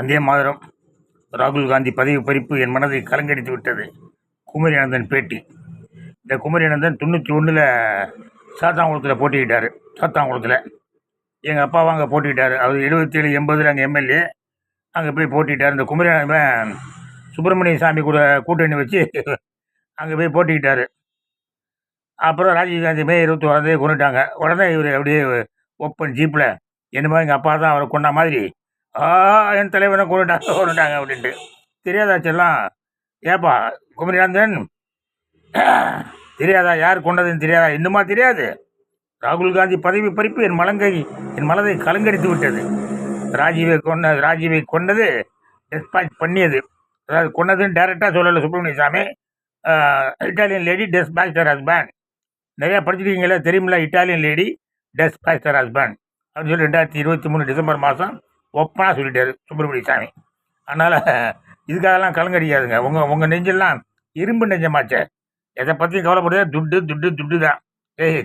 வந்தே மாதரம் ராகுல் காந்தி பதவி பறிப்பு என் மனதை கலங்கடித்து விட்டது. குமரி அனந்தன் பேட்டி. இந்த குமரி அனந்தன் தொண்ணூற்றி ஒன்றில் சாத்தாங்குளத்தில் போட்டிக்கிட்டார் சாத்தாங்குளத்தில் எங்கள் அப்பாவும் அங்கே போட்டிக்கிட்டார் அவர் எழுபத்தேழு எண்பதில் அங்கே எம்எல்ஏ. அங்கே போய் போட்டிக்கிட்டார் இந்த குமரி சுப்பிரமணிய சாமி கூட கூட்டணி வச்சு அங்கே போய் போட்டிக்கிட்டார் அப்புறம் ராஜீவ்காந்தி மே இருபத்தி ஒன்றாந்தேதி கொண்டுட்டாங்க. உடனே இவர் அப்படியே ஓப்பன் ஜீப்பில் என்னமோ எங்கள் அப்பா தான் அவரை கொண்ட மாதிரி ஆ என் தலைவனை கொண்டுட்டாங்க கொண்டுட்டாங்க அப்படின்ட்டு. தெரியாதாச்செல்லாம்? ஏப்பா குமரிநாதன் தெரியாதா? யார் கொண்டதுன்னு தெரியாதா? இன்னுமா தெரியாது. ராகுல் காந்தி பதவி பறிப்பு என் மலங்கை என் மனதை கலங்கடித்து விட்டது. ராஜீவை கொன்ன ராஜீவை கொண்டது டெஸ்பாச் பண்ணியது. அதாவது கொன்னதுன்னு டேரெக்டாக சொல்லலை Subramanian Swamy Italian lady despatch her husband நிறையா படிச்சிருக்கீங்களே தெரியுமில்ல? Italian lady despatch her husband அப்படின்னு சொல்லி ரெண்டாயிரத்தி இருபத்தி மூணு டிசம்பர் மாதம் ஒப்பனாக சொல்லிட்டாரு சுப்பிரமணிய சாமி. அதனால் இதுக்காகலாம் கலங்கடிக்காதுங்க உங்கள் உங்கள் நெஞ்செல்லாம் இரும்பு நெஞ்சமாச்சே. எதை பற்றியும் கவலைப்படுறது துட்டு துட்டு துட்டு தான் ஏய்